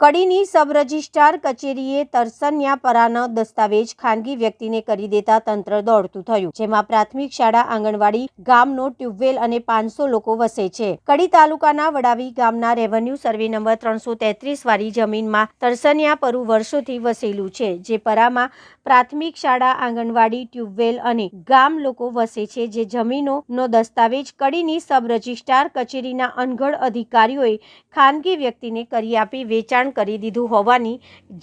કડીની sub registrar કચેરીએ તરસન્યા પરાનો દસ્તાવેજ ખાનગી વ્યક્તિને કરી દેતા તંત્ર દોડતું થયું, જેમાં પ્રાથમિક શાળા આંગણવાડી, ગામનો ટ્યુબવેલ અને પાંચસો લોકો વસે છે. કડી તાલુકાના વડાવી ગામના રેવન્યુ સર્વે નંબર ત્રણસો તેત્રીસ વાળી જમીનમાં તરસન્યા પરુ વર્ષોથી વસેલું છે, જે પરામાં પ્રાથમિક શાળા, આંગણવાડી, ટ્યુબવેલ અને ગામ લોકો વસે છે, જે જમીનોનો દસ્તાવેજ કડીની સબ રજિસ્ટ્રાર કચેરીના અનગઢ અધિકારીઓએ ખાનગી વ્યક્તિને કરી આપી વેચાણ કરી દીધું હોવાની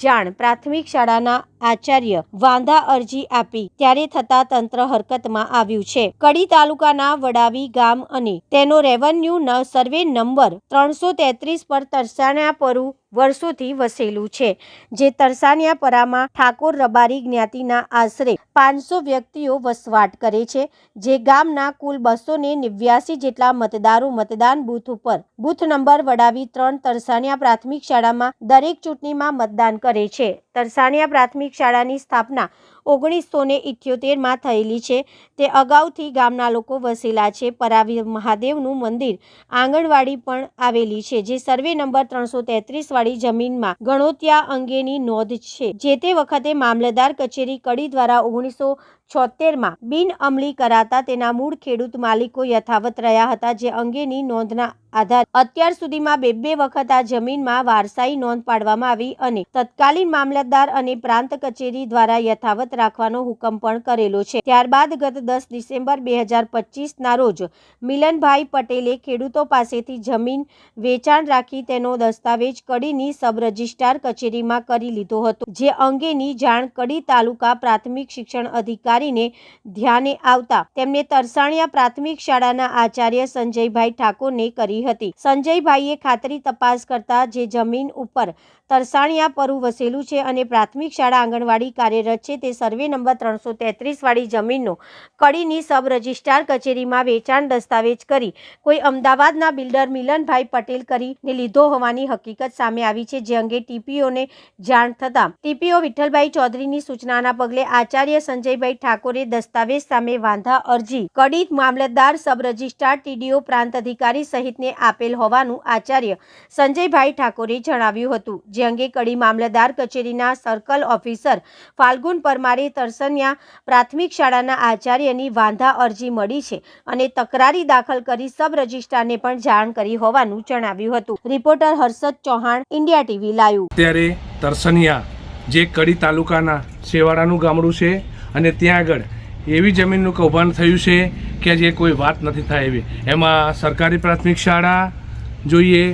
જાણ પ્રાથમિક શાળાના આચાર્ય વાંધા અરજી આપી. ત્યારે થતા તંત્ર હરકતમાં આવ્યું છે. કડી તાલુકાના વડાવી ગામ અને તેનો રેવન્યુ સર્વે નંબર ત્રણસો તેત્રીસ પર તરસાણ્યા પરુ વર્ષોથી વસેલું છે, જે તરસાણ્યા પરામાં ઠાકોર રબારી જ્ઞાતિના આશરે પાંચસો વ્યક્તિઓ વસવાટ કરે છે, જે ગામના કુલ બસો ને નેવ્યાસી જેટલા મતદારો મતદાન બૂથ ઉપર, બૂથ નંબર વડાવી ત્રણ તરસાણિયા પ્રાથમિક શાળામાં દરેક ચૂંટણીમાં મતદાન કરે છે. તરસાણિયા પ્રાથમિક શાળાની સ્થાપના ઓગણીસો ને ઇઠ્યોતેરમાં થયેલી છે. તે અગાઉથી ગામના લોકો વસેલા છે. પરાવી મહાદેવનું મંદિર આંગણવાડી પણ આવેલી છે, જે સર્વે નંબર ત્રણસો વાળી જમીનમાં ગણોત્યા અંગેની નોંધ છે. જે તે વખતે મામલતદાર કચેરી કડી દ્વારા ઓગણીસો છોતેરમાં બિન અમલી કરાતા તેના મૂળ ખેડૂત માલિકો યથાવત રહ્યા હતા, જે અંગેની નોંધના આધાર અત્યાર સુધીમાં બે બે વખત આ જમીનમાં વારસાઈ નોંધ પાડવામાં આવી અને તત્કાલીન મામલતદાર અને પ્રાંત કચેરી દ્વારા યથાવત રાખવાનો હુકમ પણ કરેલો છે. ત્યારબાદ ગત દસ ડિસેમ્બર બે હજાર પચીસના રોજ મિલનભાઈ પટેલે ખેડૂતો પાસેથી જમીન વેચાણ રાખી તેનો દસ્તાવેજ કડીની સબ રજિસ્ટ્રાર કચેરીમાં કરી લીધો હતો, જે અંગેની જાણ કડી તાલુકા પ્રાથમિક શિક્ષણ અધિકારીને ધ્યાને આવતા તેમને તરસાણિયા પ્રાથમિક શાળાના આચાર્ય સંજયભાઈ ઠાકોરને કરી હતી. સંજયભાઈએ ખાતરી તપાસ કરતા જે જમીન ઉપર તરસાણિયા પરુ વસેલું છે અને પ્રાથમિક શાળા આંગણવાડી કાર્યરત છે તે સર્વે નંબર ત્રણસો તેત્રીસ વાળી જમીનનો કડીની સબ રજિસ્ટ્રાર કચેરીમાં વેચાણ દસ્તાવેજ કરી કોઈ અમદાવાદના બિલ્ડર મિલનભાઈ પટેલ કરીને લીધો હોવાની હકીકત સામે આવી છે જે અંગે ટીપીઓને જાણ થતાં ટીપીઓ વિઠ્ઠલભાઈ ચૌધરીની સૂચનાના પગલે આચાર્ય સંજયભાઈ ઠાકોરે દસ્તાવેજ સામે વાંધા અરજી. કડી મામલતદાર સબ રજિસ્ટ્રાર ટીડીઓ પ્રાંત અધિકારી સહિતને આપેલ હોવાનું આચાર્ય સંજયભાઈ ઠાકોરે જણાવ્યું હતું. જે અંગે કડી મામલતદાર કચેરીના સર્કલ ઓફિસર ફાલ્ગુન પરમારે તરસન્યા પ્રાથમિક શાળાના આચાર્યની વાંધા અરજી મળી છે અને તકરારી દાખલ કરી સબ રજિસ્ટ્રારને પણ જાણ કરી હોવાનું જણાવ્યું હતું. Reporter Harshad Chauhan, India TV live ત્યારે તરસનિયા જે કડી તાલુકાના શેવાળાનું ગામડું છે અને ત્યાં આગળ એવી જમીનનું કૌભાંડ થયું છે કે જે કોઈ વાત નથી થાય એવી. એમાં સરકારી પ્રાથમિક શાળા જોઈએ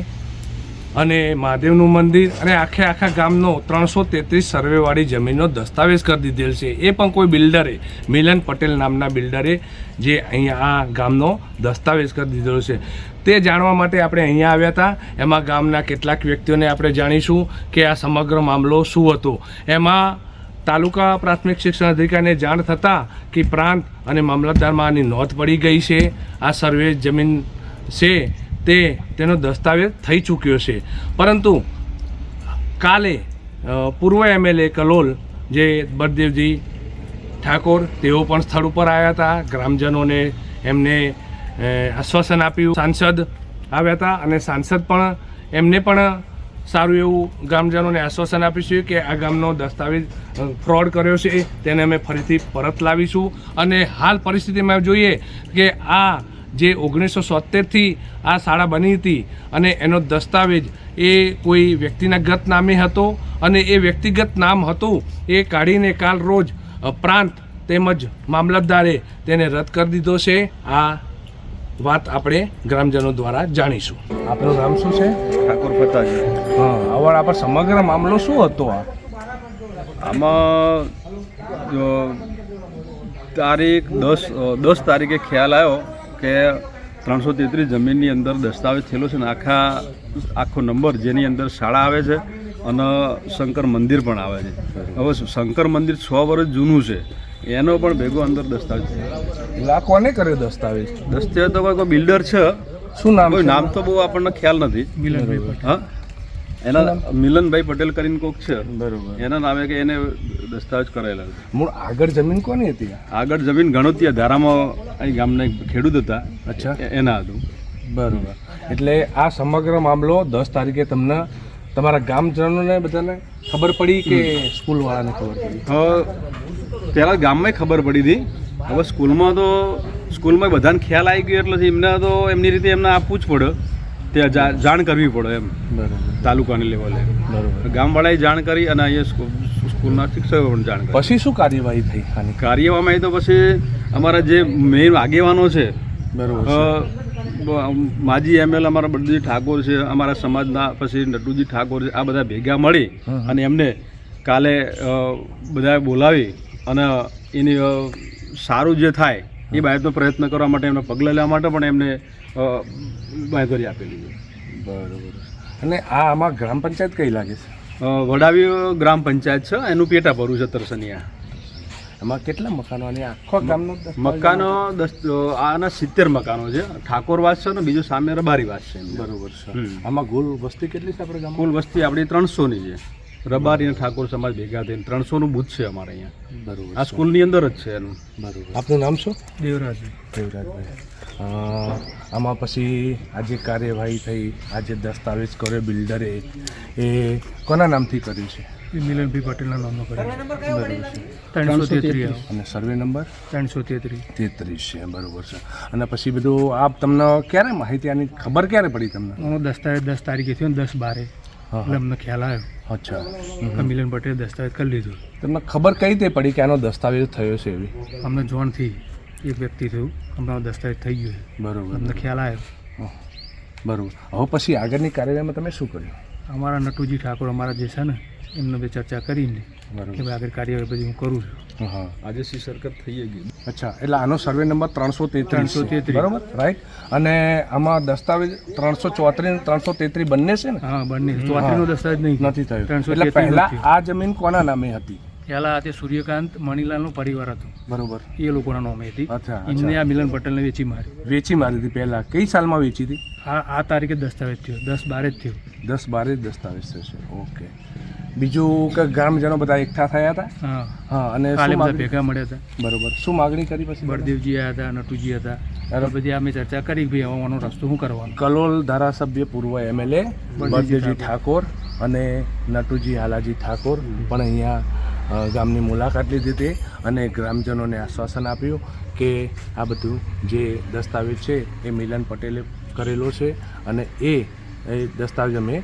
અને મહાદેવનું મંદિર અને આખે આખા ગામનો ત્રણસો તેત્રીસ સર્વેવાળી જમીનનો દસ્તાવેજ કરી દીધેલ છે. એ પણ કોઈ બિલ્ડરે, મિલન પટેલ નામના બિલ્ડરે જે અહીંયા આ ગામનો દસ્તાવેજ કરી દીધેલો છે. તે જાણવા માટે આપણે અહીંયા આવ્યા હતા. એમાં ગામના કેટલાક વ્યક્તિઓને આપણે જાણીશું કે આ સમગ્ર મામલો શું હતો. એમાં તાલુકા પ્રાથમિક શિક્ષણ અધિકારીને જાણ થતાં કે પ્રાંત અને મામલતદારમાં આની નોંધ પડી ગઈ છે. આ સર્વે જમીન છે તે તેનો દસ્તાવેજ થઈ ચૂક્યો છે. પરંતુ કાલે પૂર્વ એમએલએ કલોલ જે બળદેવજી ઠાકોર તેઓ પણ સ્થળ ઉપર આવ્યા હતા. ગ્રામજનોને એમને આશ્વાસન આપ્યું. સાંસદ આવ્યા હતા અને સાંસદ પણ એમને પણ સારું એવું ગ્રામજનોને આશ્વાસન આપીશું કે આ ગામનો દસ્તાવેજ ફ્રોડ કર્યો છે, તેને અમે ફરીથી પરત લાવીશું. અને હાલ પરિસ્થિતિમાં જોઈએ કે આ જે ઓગણીસો સોતેરથી આ શાળા બની હતી અને એનો દસ્તાવેજ એ કોઈ વ્યક્તિના ગત નામે હતો અને એ વ્યક્તિગત નામ હતું એ કાઢીને કાલ રોજ પ્રાંત તેમજ મામલતદારે તેને રદ કરી દીધો છે. આ વાત આપણે ગ્રામજનો દ્વારા જાણીશું. આપનું નામ શું છે? ઠાકોર ફતાજી હા હવે આપણે સમગ્ર મામલો શું હતો આ? આમાં જો તારીખ દસ દસ તારીખે ખ્યાલ આવ્યો કે ત્રણસો તેત્રીસ જમીનની અંદર દસ્તાવેજ થયેલો છે ને આખા આખો નંબર જેની અંદર શાળા આવે છે અને શંકર મંદિર પણ આવે છે. હવે શંકર મંદિર છ વર્ષ જૂનું છે. એનો પણ ભેગો અંદર દસ્તાવેજ છે. એટલે કોને કર્યો દસ્તાવેજ? દસ્તાવેજ તો કોઈ બિલ્ડર છે. શું નામ કોઈ નામ તો બહુ આપણને ખ્યાલ નથી. હા? એના મિલનભાઈ પટેલ કરીને કોક છે. બરોબર. એના નામે કે એને દસ્તાવેજ કરાયેલા છે. મૂળ આગળ જમીન કોની હતી? આગળ જમીન ગણોતી ધારામાં અહીં ગામના એક ખેડૂત હતા. અચ્છા. એના હતું. બરોબર. એટલે આ સમગ્ર મામલો દસ તારીખે તમને તમારા ગામજનોને બધાને ખબર પડી કે સ્કૂલવાળાને ખબર પડી? પહેલાં ગામમાં ખબર પડી હતી. હવે સ્કૂલમાં તો સ્કૂલમાં બધાને ખ્યાલ આવી ગયો એટલે એમને તો એમની રીતે એમને આપવું જ પડે. તે જાણ કરવી પડે એમ. બરોબર. તાલુકાની લેવલે. બરાબર. ગામવાળાએ જાણ કરી અને અહીંયા સ્કૂલના શિક્ષકો પણ જાણ કરી. પછી શું કાર્યવાહી થઈ કાર્યવાહીમાં તો પછી અમારા જે મેઇન આગેવાનો છે બરોબર માજી એમએલ અમારા બળદેવજી ઠાકોર છે અમારા સમાજના પછી નટુજી ઠાકોર છે આ બધા ભેગા મળી અને એમને કાલે બધાએ બોલાવી અને એની સારું જે થાય એ બાબતનો પ્રયત્ન કરવા માટે એમને પગલાં લેવા માટે પણ એમને બાંધરી આપેલી છે. બરાબર. અને આ આમાં ગ્રામ પંચાયત કઈ લાગે છે? વડાવી ગ્રામ પંચાયત છે એનું પેટા ભરું છે તરસનિયા. એમાં કેટલા મકાનો અને આખો ગામનો મકાનો દસ આના સિત્તેર મકાનો છે. ઠાકોરવાસ છે ને બીજું સામે રબારીવાસ છે એમની. બરોબર છે. આમાં કુલ વસ્તી કેટલી છે આપણે ગામમાં? કુલ વસ્તી આપણી ત્રણસોની છે. રબારી અને ઠાકોર સમાજ ભેગા થઈને ત્રણસોનું બુથ છે અમારે અહીંયા. બરોબર આ સ્કૂલની અંદર જ છે એનું. બરોબર. આપનું નામ શું? દેવરાજ દેવરાજભાઈ આમાં પછી આ જે કાર્યવાહી થઈ. આ જે દસ્તાવેજ કર્યો બિલ્ડરે. એ કોના નામથી કર્યું છે? મિલનભાઈ પટેલના નામનો કર્યો છે. ત્રણસો તેત્રીસ. અને સર્વે નંબર? ત્રણસો તેત્રીસ તેત્રીસ છે બરોબર છે. અને પછી બધું આપ તમને ક્યારે માહિતી આની ખબર ક્યારે પડી તમને? હું દસ્તાવેજ દસ તારીખે થયો દસ બારે. એટલે અમને ખ્યાલ આવ્યો. અચ્છા. મિલન પટેલ દસ્તાવેજ કરી લીધું. તમને ખબર કઈ રીતે પડી કે આનો દસ્તાવેજ થયો છે એવી? અમને જોણથી એક વ્યક્તિ થયું. અમને દસ્તાવેજ થઈ ગયો. બરોબર. અમને ખ્યાલ આવ્યો. બરોબર. હવે પછી આગળની કાર્યવાહીમાં તમે શું કર્યું? અમારા નટુજી ઠાકોર અમારા જે છે ને એમને બે ચર્ચા કરીને કે ભાઈ આગળ કાર્યવાહી બધી હું કરું છું. હા. આજે સી સરકત થઈ ગઈ. અચ્છા એટલે આનો સર્વે નંબર ત્રણસો તેત્રીસ 333. બરોબર? રાઈટ અને આમાં દસ્તાવેજ ત્રણસો ચોત્રીસ ત્રણસો તેત્રીસ બંને છે ને? હા બંને. ચોત્રીસનો દસ્તાવેજ નહીં. નથી થયું. 333 એટલે પહેલા આ જમીન કોના નામે હતી? પહેલા તે સૂર્યકાંત મણીલાલનો પરિવાર હતો. બરોબર. એ લોકોના નામે હતી. અચ્છા એમને આ મિલન પટેલને વેચી મારી. વેચી મારી હતી પહેલા. કઈ સાલમાં વેચી હતી? આ આ તારીખે દસ્તાવેજ થયો. દસ બારે જ થયો. દસ બારે જ દસ્તાવેજ થશે. ઓકે બીજું કે ગ્રામજનો બધા એકઠા થયા હતા. હા. અને કાલે બધા ભેગા મળ્યા હતા. બરોબર. શું માગણી કરી પછી બળદેવજી આવ્યા હતા નટુજી હતા. અને બધી અમે ચર્ચા કરી ભાઈ આવવાનો રસ્તો શું કરવાનો? કલોલ ધારાસભ્ય પૂર્વ એમએલએ બળદેવજી ઠાકોર. અને નટુજી હાલાજી ઠાકોર પણ અહીંયા ગામની મુલાકાત લીધી હતી અને ગ્રામજનોને આશ્વાસન આપ્યું કે આ બધું જે દસ્તાવેજ છે એ મિલન પટેલે કરેલો છે અને એ દસ્તાવેજ અમે